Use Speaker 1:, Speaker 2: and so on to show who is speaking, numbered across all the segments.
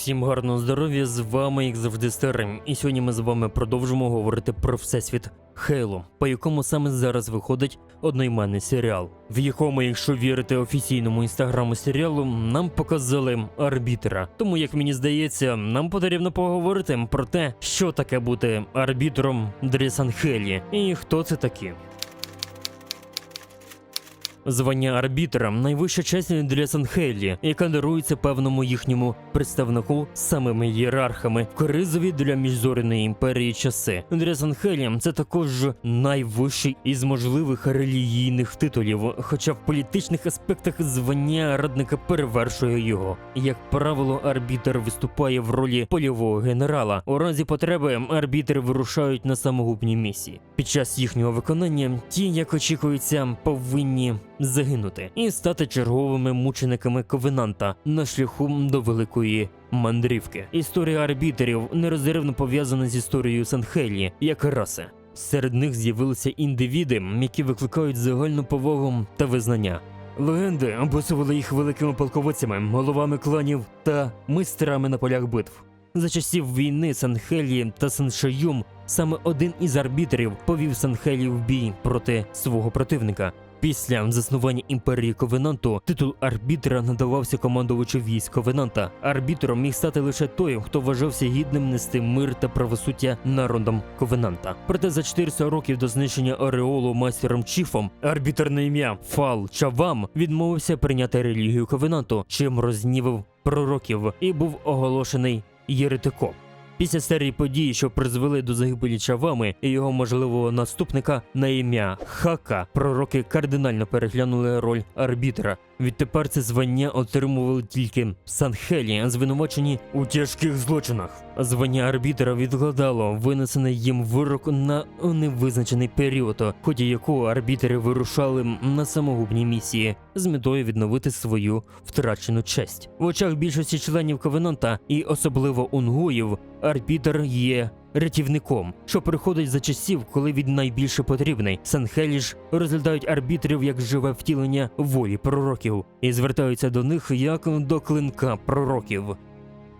Speaker 1: Всім гарного здоров'я, з вами як завжди старим. І сьогодні ми з вами продовжимо говорити про всесвіт Хейло, по якому саме зараз виходить одноіменний серіал, в якому, якщо вірити офіційному інстаграму серіалу, нам показали арбітера. Тому, як мені здається, нам потрібно поговорити про те, що таке бути арбітром Дресанхелі і хто це такі. Звання арбітра найвища честь для Санхелі, яка дарується певному їхньому представнику самими ієрархами в кризові для міжзоряної імперії часи. Для Санхелі це також найвищий із можливих релігійних титулів, хоча в політичних аспектах звання радника перевершує його. Як правило, арбітр виступає в ролі польового генерала. У разі потреби арбітри вирушають на самогубні місії. Під час їхнього виконання ті, як очікується, повинні загинути і стати черговими мучениками ковенанта на шляху до великої мандрівки. Історія арбітерів нерозривно пов'язана з історією Санхелі як раси. Серед них з'явилися індивіди, які викликають загальну повагу та визнання. Легенди описували їх великими полководцями, головами кланів та майстрами на полях битв. За часів війни Санхелі та Саншаюм саме один із арбітрів повів Санхелі в бій проти свого противника. Після заснування імперії Ковенанту титул арбітра надавався командувачу військ Ковенанта. Арбітром міг стати лише той, хто вважався гідним нести мир та правосуддя народом Ковенанта. Проте за 400 років до знищення Ореолу майстером Чіфом арбітр на ім'я Фал Чавам відмовився прийняти релігію Ковенанту, чим рознівив пророків і був оголошений єретиком. Після серії подій, що призвели до загибелі Чавами і його можливого наступника на ім'я Хака, пророки кардинально переглянули роль арбітра. Відтепер це звання отримували тільки Санхелі, звинувачені у тяжких злочинах. Звання арбітра відгладало винесений їм вирок на невизначений період, ході якого арбітри вирушали на самогубні місії з метою відновити свою втрачену честь. В очах більшості членів Ковенанта і особливо унгуїв, арбітр є рятівником, що приходить за часів, коли він найбільше потрібний. Санхелі ж розглядають арбітрів як живе втілення волі пророків і звертаються до них як до клинка пророків.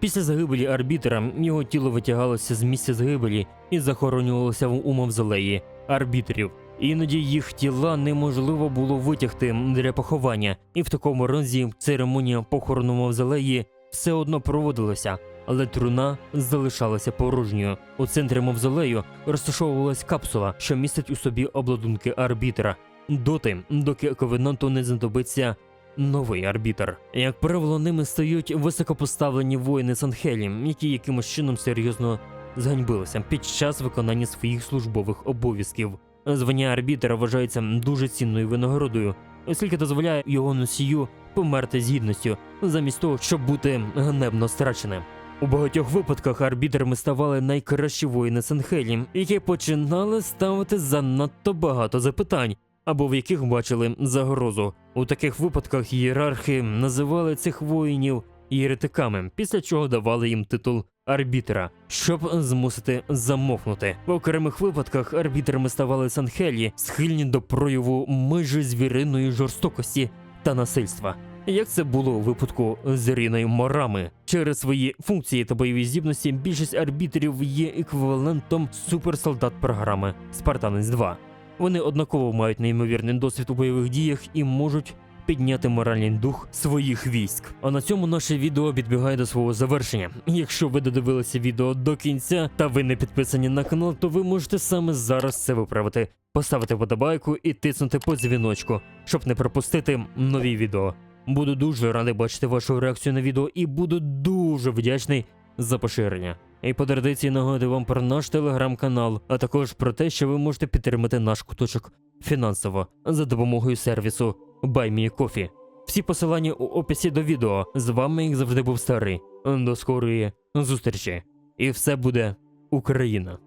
Speaker 1: Після загибелі арбітра його тіло витягалося з місця загибелі і захоронювалося в- мавзолеї арбітрів. Іноді їх тіла неможливо було витягти для поховання, і в такому разі церемонія похорону мавзолеї все одно проводилася, але труна залишалася порожньою. У центрі мавзолею розташовувалась капсула, що містить у собі обладунки арбітра, доти, доки ковенанту не знадобиться новий арбітр. Як правило, ними стають високопоставлені воїни Санхелі, які якимось чином серйозно зганьбилися під час виконання своїх службових обов'язків. Звання арбітра вважається дуже цінною винагородою, оскільки дозволяє його носію померти з гідністю, замість того, щоб бути ганебно страченим. У багатьох випадках арбітрами ставали найкращі воїни Санхелі, які починали ставити занадто багато запитань, або в яких бачили загрозу. У таких випадках ієрархи називали цих воїнів єретиками, після чого давали їм титул арбітра, щоб змусити замовкнути. В окремих випадках арбітрами ставали санхелі, схильні до прояву майже звіриної жорстокості та насильства. Як це було у випадку з Ріною Морами, через свої функції та бойові здібності більшість арбітрів є еквівалентом суперсолдат програми Спартанець 2. Вони однаково мають неймовірний досвід у бойових діях і можуть підняти моральний дух своїх військ. А на цьому наше відео підбігає до свого завершення. Якщо ви додивилися відео до кінця та ви не підписані на канал, то ви можете саме зараз це виправити, поставити вподобайку і тиснути по дзвіночку, щоб не пропустити нові відео. Буду дуже радий бачити вашу реакцію на відео і буду дуже вдячний за поширення. І по традиції нагадую вам про наш телеграм-канал, а також про те, що ви можете підтримати наш куточок фінансово за допомогою сервісу BuyMeCoffee. Всі посилання у описі до відео. З вами як завжди був старий. До скорої зустрічі. І все буде Україна.